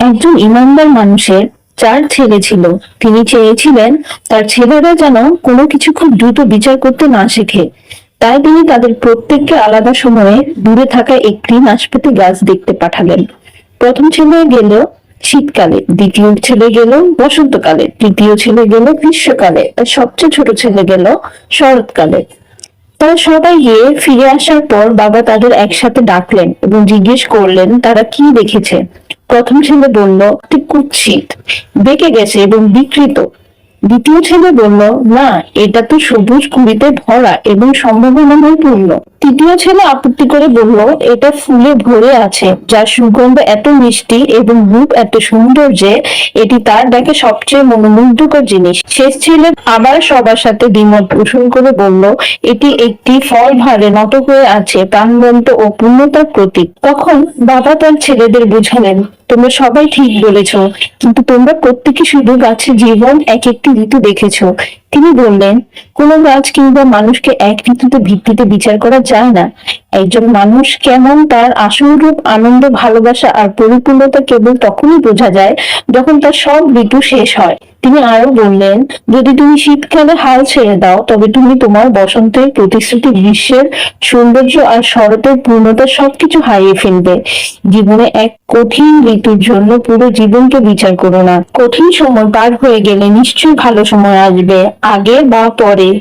একজন ইমানদার মানুষের চার ছেলে ছিল। তিনি চেয়েছিলেন তার ছেলেরা যেন কোনো কিছু খুব দ্রুত বিচার করতে না শেখে। তাই তিনি তাদের প্রত্যেককে আলাদা সময়ে দূরে থাকা একটি নাশপাতি গাছ দেখতে পাঠালেন। প্রথম ছেলে গেল শীতকালে, দ্বিতীয় ছেলে গেল বসন্তকালে, তৃতীয় ছেলে গেল গ্রীষ্মকালে, আর সবচেয়ে ছোট ছেলে গেল শরৎকালে। তারা সবাই গিয়ে ফিরে আসার পর বাবা তাদের একসাথে ডাকলেন এবং জিজ্ঞেস করলেন, তারা কি দেখেছে? প্রথম শ্রেণির বলল একটি কুৎসিত। বেঁকে গেছে এবং বিকৃত। দ্বিতীয় ছেলে বলল, না, এটা তো সবুজ কুড়িতে ভরা এবং সম্ভাবনাময় পূর্ণ তৃতীয় ছেলে আপত্তি করে বলল, এটা ফুলে ভরে আছে, যার সুগন্ধ এত মিষ্টি এবং রূপ এত সুন্দর যে এটি তার দেখে সবচেয়ে মনোমুগ্ধকর জিনিস। শেষ ছেলে আবার সবার সাথে দ্বিমত পোষণ করে বলল, এটি একটি ফল ভারে নত হয়ে আছে, প্রাণবন্ত ও পূর্ণতার প্রতীক। তখন বাবা তার ছেলেদের বুঝালেন তোমরা সবাই ঠিক বলেছ, কিন্তু তোমরা প্রত্যেকে শুধু গাছের জীবন এক একটি ঋতু দেখেছ। তিনি বললেন, কোন গাছ কিংবা মানুষকে এক ঋতুতে ভিত্তিতে বিচার করা যায় না। একজন মানুষ কেমন তার আসল রূপ, আনন্দ, ভালোবাসা আর পরিপূর্ণতা কেবল তখনই বোঝা যায় যখন তার সব ঋতু শেষ হয়। তিনি আরও বললেন, যদি তুমি শীতকালে হাল ছেড়ে দাও, তবে তুমি তোমার বসন্তের প্রতিশ্রুতি, গ্রীষ্মের সৌন্দর্য আর শরতের পূর্ণতা সবকিছু হারিয়ে ফেলবে। জীবনে এক কঠিন ঋতুর জন্য পুরো জীবনকে বিচার করো না। কঠিন সময় পার হয়ে গেলে নিশ্চয়ই ভালো সময় আসবে, আগে বা পরে।